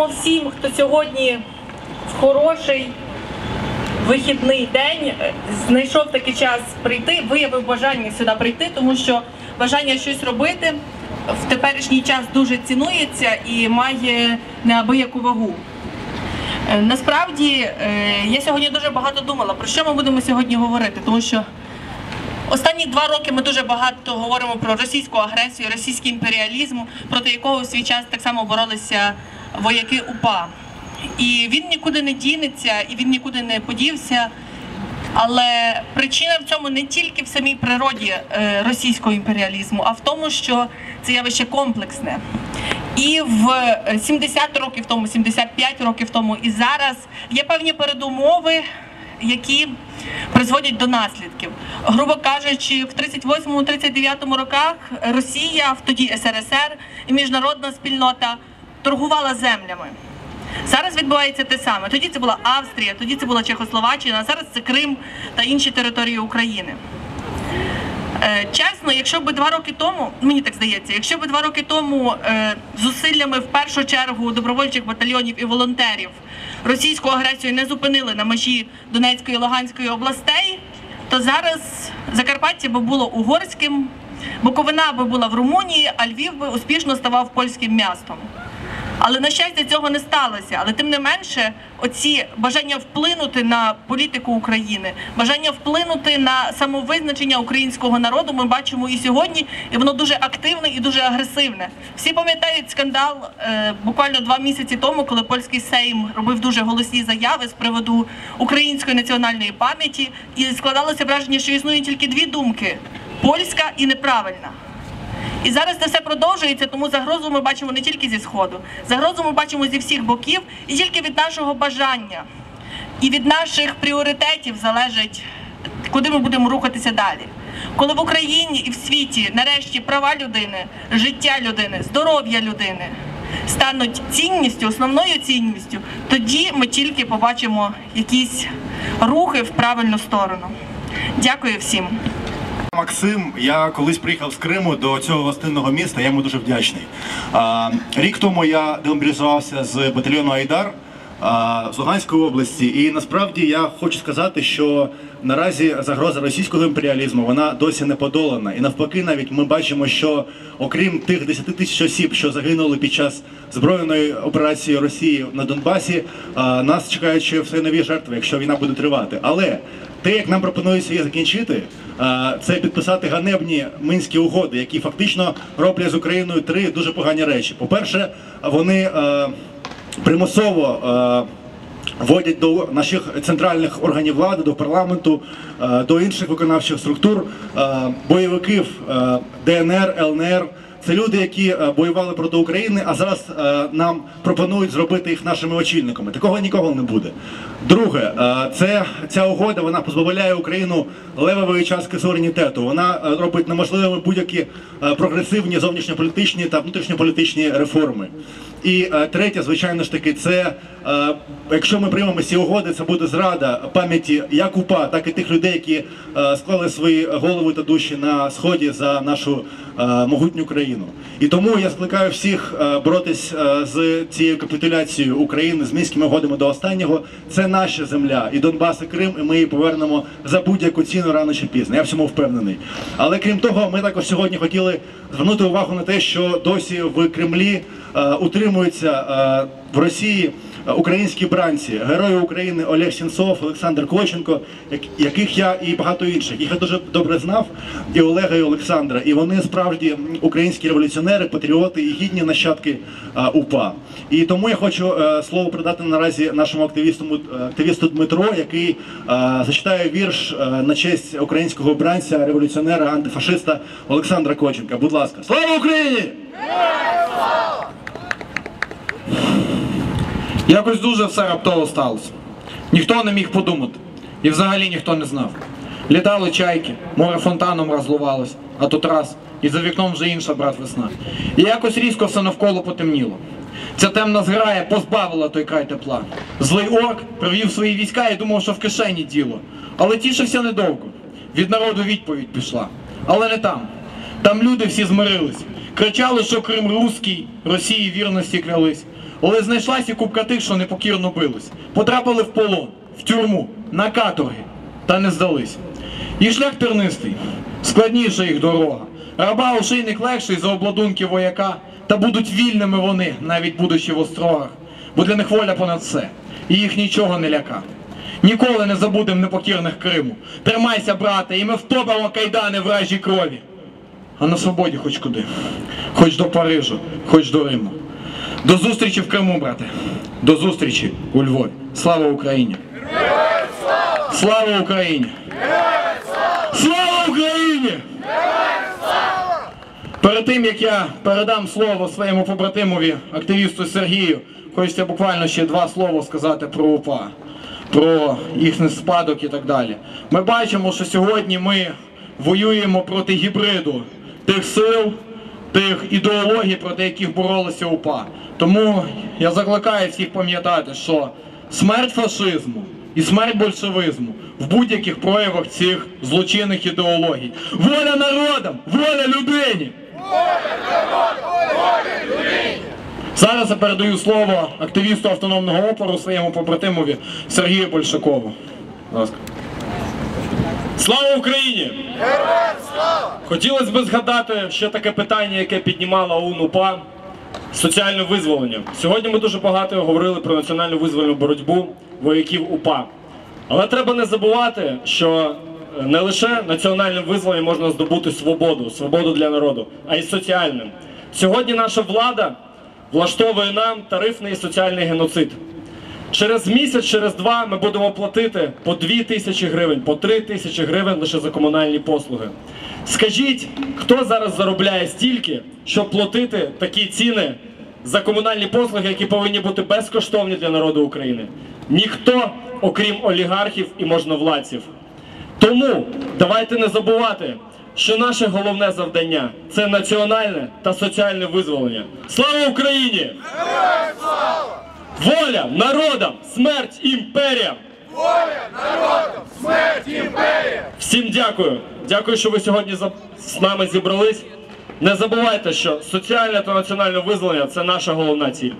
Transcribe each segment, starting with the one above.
Дякуємо всім, хто сьогодні в хороший вихідний день е, знайшов такий час прийти, виявив бажання сюди прийти, тому що бажання щось робити в теперішній час дуже цінується і має неабияку вагу. Е, Насправді е, я сьогодні дуже багато думала, про що ми будемо сьогодні говорити, тому що Останні два роки ми дуже багато говоримо про російську агресію, російський імперіалізм, проти якого в свій час так само боролися вояки УПА. І він нікуди не дінеться, і він нікуди не подівся. Але причина в цьому не тільки в самій природі е, російського імперіалізму, а в тому, що це явище комплексне. І в е, 70 років тому, 75 років тому, і зараз є певні передумови, які призводять до наслідків. Грубо кажучи, в 38-39 роках Росія, в тоді СРСР і міжнародна спільнота торгувала землями. Зараз відбувається те саме. Тоді це була Австрія, тоді це була Чехословаччина, а зараз це Крим та інші території України. Е, Чесно, якщо б два роки тому, мені так здається, якщо б два роки тому е, зусиллями в першу чергу добровольчих батальйонів і волонтерів російську агресію не зупинили на межі Донецької і Луганської областей, то зараз Закарпаття би було угорським, Буковина би була в Румунії, а Львів би успішно ставав польським містом. Але на щастя цього не сталося. Але тим не менше, оці бажання вплинути на політику України, бажання вплинути на самовизначення українського народу, ми бачимо і сьогодні, і воно дуже активне і дуже агресивне. Всі пам'ятають скандал е, буквально два місяці тому, коли польський Сейм робив дуже голосні заяви з приводу української національної пам'яті, і складалося враження, що існують тільки дві думки: польська і неправильна. І зараз це все продовжується, тому загрозу ми бачимо не тільки зі сходу, загрозу ми бачимо зі всіх боків, і тільки від нашого бажання і від наших пріоритетів залежить, куди ми будемо рухатися далі. Коли в Україні і в світі нарешті права людини, життя людини, здоров'я людини стануть цінністю, основною цінністю, тоді ми тільки побачимо якісь рухи в правильну сторону. Дякую всім. Максим, я колись приїхав з Криму до цього гостинного міста. Я йому дуже вдячний. Рік тому я демобілізувався з батальйону Айдар з Луганської області, і насправді я хочу сказати, що наразі загроза російського імперіалізму вона досі не подолана. І навпаки, навіть ми бачимо, що окрім тих 10 тисяч осіб, що загинули під час збройної операції Росії на Донбасі, нас чекають ще все нові жертви, якщо війна буде тривати. Але те, як нам пропонується її закінчити, це підписати ганебні мінські угоди, які фактично роблять з Україною три дуже погані речі. По-перше, вони е, примусово. е, Вводять до наших центральних органів влади, до парламенту, е, до інших виконавчих структур е, бойовиків ДНР, ЛНР. Це люди, які е, воювали проти України, а зараз е, нам пропонують зробити їх нашими очільниками. Такого нікого не буде. Друге, е, це ця угода вона позбавляє Україну левової частки суверенітету. Вона робить неможливими будь-які прогресивні зовнішньополітичні та внутрішньополітичні реформи. І е, третє, звичайно ж таки, це е, якщо ми приймемо ці угоди, це буде зрада пам'яті як УПА, так і тих людей, які е, склали свої голови та душі на сході за нашу е, могутню країну. І тому я скликаю всіх е, боротись е, з цією капітуляцією України з мінськими угодами до останнього. Це наша земля, і Донбас, і Крим, і ми її повернемо за будь-яку ціну рано чи пізно. Я в цьому впевнений. Але крім того, ми також сьогодні хотіли звернути увагу на те, що досі в Кремлі е, утримуються е, в Росії е, українські бранці, герої України Олег Сінцов, Олександр Коченко, яких я і багато інших. Їх я дуже добре знав, і Олега, і Олександра. І вони справді українські революціонери, патріоти і гідні нащадки е, УПА. І тому я хочу слово передати наразі нашому активісту, активісту Дмитро, який зачитає вірш на честь українського бранця, революціонера, антифашиста Олександра Коченка. Будь ласка, слава Україні! Якось дуже все раптово сталося. Ніхто не міг подумати. І взагалі ніхто не знав. Літали чайки, море фонтаном розливалось, а тут раз, і за вікном вже інша брат весна. І якось різко все навколо потемніло. Ця темна зграя позбавила той край тепла. Злий орк привів свої війська і думав, що в кишені діло. Але тішився недовго. Від народу відповідь пішла. Але не там. Там люди всі змирились. Кричали, що Крим руський, Росії вірності клялись. Але знайшлась і купка тих, що непокірно бились. Потрапили в полон, в тюрму, на каторги, та не здались. Їх шлях тернистий, складніша їх дорога. Раба ошейник легший за обладунки вояка, та будуть вільними вони, навіть будучи в острогах, бо для них воля понад все, і їх нічого не ляка. Ніколи не забудем непокірних Криму. Тримайся, брате, і ми втопимо кайдани вражій крові. А на свободі хоч куди. Хоч до Парижу, хоч до Риму. До зустрічі в Криму, брате. До зустрічі у Львові. Слава Україні! Слава Україні! Слава Україні! Перед тим як я передам слово своєму побратимові, активісту Сергію, хочеться буквально ще два слова сказати про УПА, про їхній спадок і так далі. Ми бачимо, що сьогодні ми воюємо проти гібриду тих сил, тих ідеологій, проти яких боролися УПА. Тому я закликаю всіх пам'ятати, що смерть фашизму і смерть большевизму в будь-яких проявах цих злочинних ідеологій. Воля народам, воля людині! Зараз я передаю слово активісту автономного опору своєму побратимові Сергію Большакову. Слава Україні! Хотілося б згадати ще таке питання, яке піднімала ОУН-УПА – соціальне визволення. Сьогодні ми дуже багато говорили про національну визвольну боротьбу вояків УПА. Але треба не забувати, що не лише національним визволенням можна здобути свободу, свободу для народу, а й соціальним. Сьогодні наша влада влаштовує нам тарифний соціальний геноцид. Через місяць, через два ми будемо платити по 2 тисячі гривень, по 3 тисячі гривень лише за комунальні послуги. Скажіть, хто зараз заробляє стільки, щоб платити такі ціни за комунальні послуги, які повинні бути безкоштовні для народу України? Ніхто, окрім олігархів і можновладців. Тому давайте не забувати, що наше головне завдання це національне та соціальне визволення. Слава Україні! Воля народам, смерть імперіям! Воля народам, смерть імперіям! Всім дякую. Дякую, що ви сьогодні з нами зібрались. Не забувайте, що соціальне та національне визволення це наша головна ціль.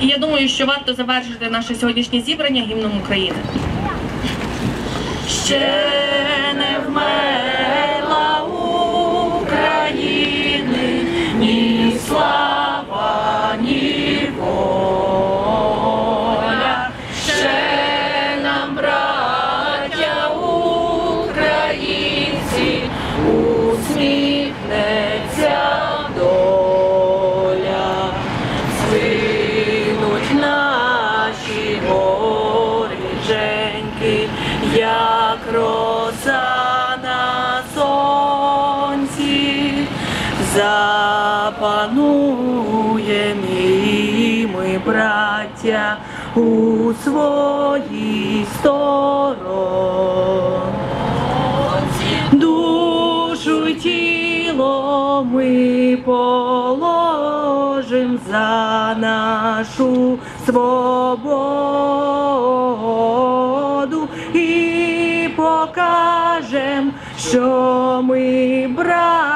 І я думаю, що варто завершити наше сьогоднішнє зібрання гімном України. Ще запануєм і ми, браття, у своїй сторонці. Душу й тіло ми положим за нашу свободу і покажем, що ми браття